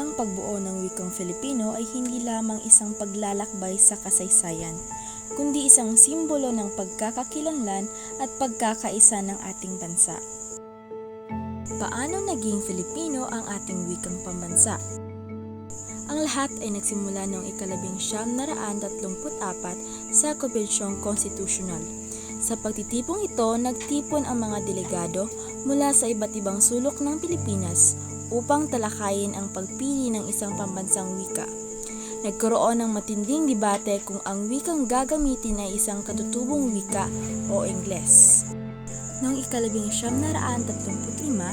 Ang pagbuo ng wikang Filipino ay hindi lamang isang paglalakbay sa kasaysayan, kundi isang simbolo ng pagkakakilanlan at pagkakaisa ng ating bansa. Paano naging Filipino ang ating wikang pambansa? Ang lahat ay nagsimula noong ikalabing siyam na raan sa Konbensyong Konstitusyonal. Sa pagtitipong ito, nagtipon ang mga delegado mula sa iba't ibang sulok ng Pilipinas upang talakayin ang pagpili ng isang pambansang wika. Nagkaroon ng matinding debate kung ang wikang gagamitin ay isang katutubong wika o Ingles. Noong ikalabing siyam na raan lima,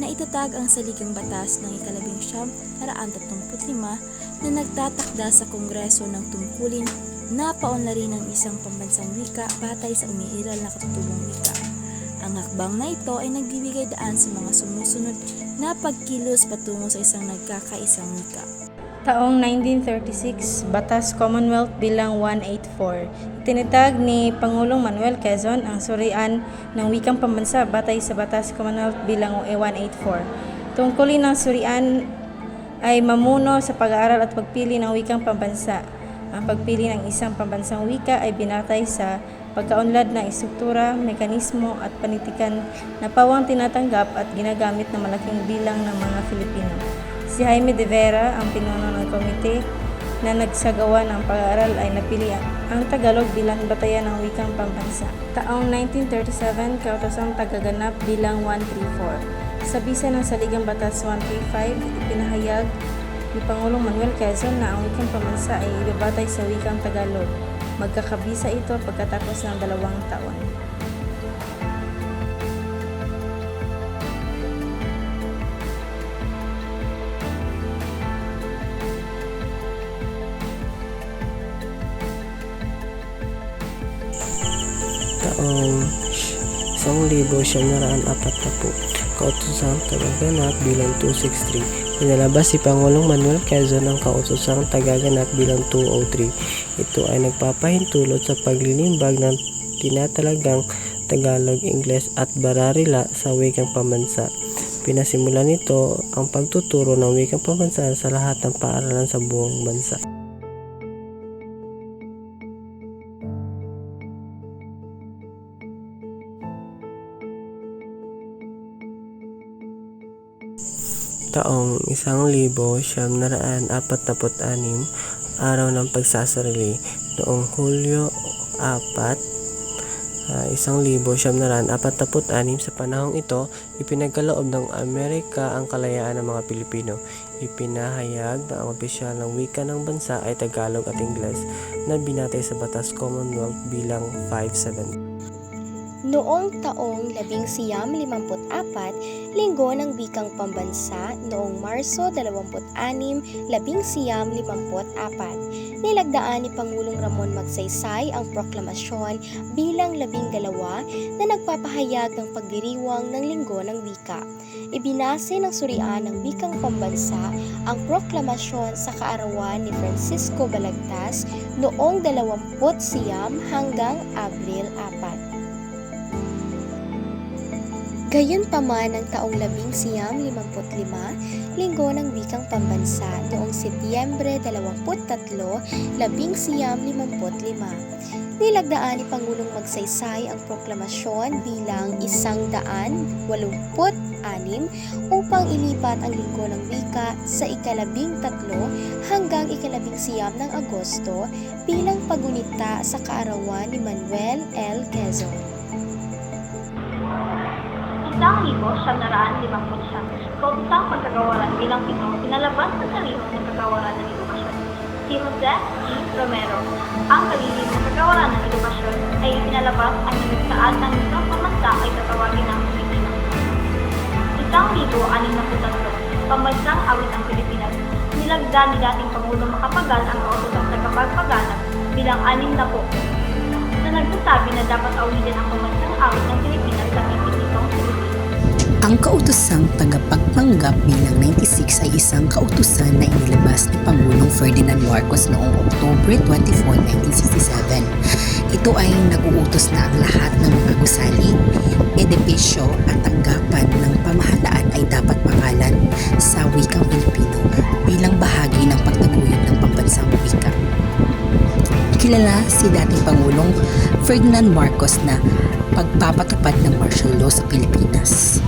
na itatag ang saligang batas ng ikalabing siyam na raan tatlumput lima na nagtatakda sa Kongreso ng tungkulin na paunlarin ng isang pambansang wika batay sa umiiral na katutubong wika. Ang hakbang na ito ay nagbibigay daan sa mga sumusunod na pagkilos patungo sa isang nagkakaisang wika. Taong 1936, Batas Commonwealth bilang 184. Itinatag ni Pangulong Manuel Quezon ang surian ng wikang pambansa batay sa Batas Commonwealth bilang 184. Tungkulin ng surian ay mamuno sa pag-aaral at pagpili ng wikang pambansa. Ang pagpili ng isang pambansang wika ay binatay sa pagkaunlad ng istruktura, mekanismo at panitikan na pawang tinatanggap at ginagamit ng malaking bilang ng mga Filipino. Si Jaime de Vera, ang pinuno ng komite na nagsagawa ng pag-aaral ay napili ang Tagalog bilang batayan ng wikang pambansa. Taong 1937, kautosang tagaganap bilang 134. Sa bisa ng Saligang Batas 135, ipinahayag ni Pangulong Manuel Quezon na ang wikang pambansa ay ibabatay sa wikang Tagalog. Magkakabisa ito pagkatapos ng dalawang taon. taong isang libo siyam na raan apat na po kautosang tagaganap bilang 263 inalabas si Pangulong Manuel Quezon ang kautosang tagaganap bilang 203 ito ay nagpapahintulot sa paglilimbag ng tinatalagang Tagalog, Ingles at Bararila sa wikang pambansa. Pinasimulan nito ang pagtuturo ng wikang pambansa sa lahat ng paaralan sa buong bansa. Taong isang libo siyam na raan apat naput anim araw ng pagsasarili noong Hulyo 4 ah, isang libo siyam na raan apat naput anim sa panahong ito ipinagkaloob ng Amerika ang kalayaan ng mga Pilipino. Ipinahayag na ang opisyal ng wika ng bansa ay Tagalog at Ingles na binatay sa Batas Commonwealth bilang 570 Noong taong 1954, linggo ng Bikang Pambansa noong Marso 26, 1954, nilagdaan ni Pangulong Ramon Magsaysay ang proklamasyon bilang labing dalawa na nagpapahayag ng pagdiriwang ng linggo ng wika. Ibinase ng surian ng Bikang Pambansa ang proklamasyon sa kaarawan ni Francisco Balagtas noong 20 siyam hanggang Abril 4. Gayunpaman ng taong labing siyam limamput lima, linggo ng wikang pambansa noong Setyembre 23, labing siyam limamput lima. Nilagdaan ni Pangulong Magsaysay ang proklamasyon bilang isang daan walumput anim upang ilipat ang linggo ng wika sa ikalabing tatlo hanggang ikalabing siyam ng Agosto bilang pagunita sa kaarawan ni Manuel L. Quezon. Isang libo siyam na raan limang siyam. Kautosang pagkagawaran bilang ito, pinalabas sa sarili ng kagawaran ng edukasyon. Si Jose. Romero. Ang kalihim ng kagawaran ng edukasyon ay pinalabas ang saan ng isang pambansa ay tatawagin ng Pilipinas. Isang libo anim na putatlo, pambansang awit ng Pilipinas. Nilagda ni dating Pangulong Makapagal ang kautosang tagapagpaganap bilang anim na po na nagsasabi na dapat awitin ang pambansang awit ng Pilipinas kautosang tagapagpanggap bilang 96 ay isang kautusan na inilabas ni Pangulong Ferdinand Marcos noong Oktubre 24, 1967. Ito ay nag-uutos na ang lahat ng mga gusali, edepisyo at tanggapan ng pamahalaan ay dapat pangalan sa wikang Pilipino bilang bahagi ng pagtaguyod ng pambansang wika. Kilala si dating Pangulong Ferdinand Marcos na pagpapatupad ng martial law sa Pilipinas.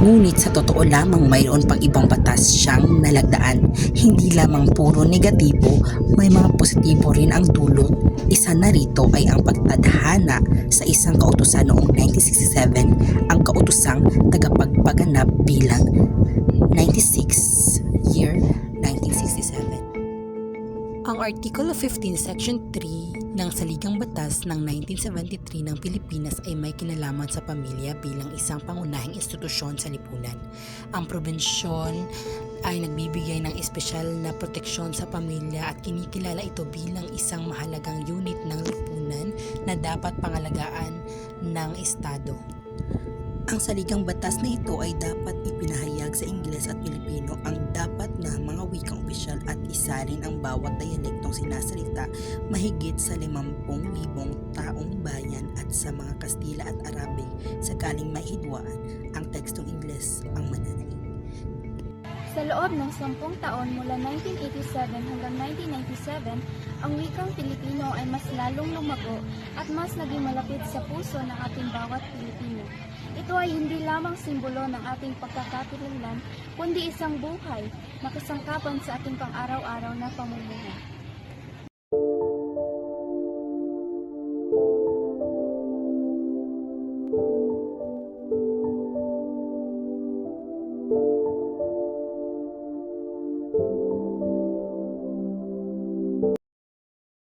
Ngunit sa totoo lamang mayroon pang ibang batas siyang nalagdaan. Hindi lamang puro negatibo, may mga positibo rin ang dulot. Isa na rito ay ang pagtadhana sa isang kautusan noong 1967, ang kautusang tagapagpaganap bilang 96 year 1967. Ang Article 15 Section 3 ng Saligang Batas ng 1973 ng Pilipinas ay may kinalaman sa pamilya bilang isang pangunahing institusyon sa lipunan. Ang probensyon ay nagbibigay ng espesyal na proteksyon sa pamilya at kinikilala ito bilang isang mahalagang unit ng lipunan na dapat pangalagaan ng Estado. Ang saligang batas na ito ay dapat ipinahayag sa Ingles at Pilipino ang opisyal at isa rin ang bawat dialektong sinasalita mahigit sa 50,000 taong bayan at sa mga Kastila at Arabic sakaling maihidwaan ang tekstong Ingles ang mananaig. Sa loob ng sampung taon mula 1987 hanggang 1997, ang wikang Pilipino ay mas lalong lumago at mas naging malapit sa puso ng ating bawat Pilipino. Ito ay hindi lamang simbolo ng ating pagkakakilanlan, kundi isang buhay na kasangkapan sa ating pang-araw-araw na pamumuhay.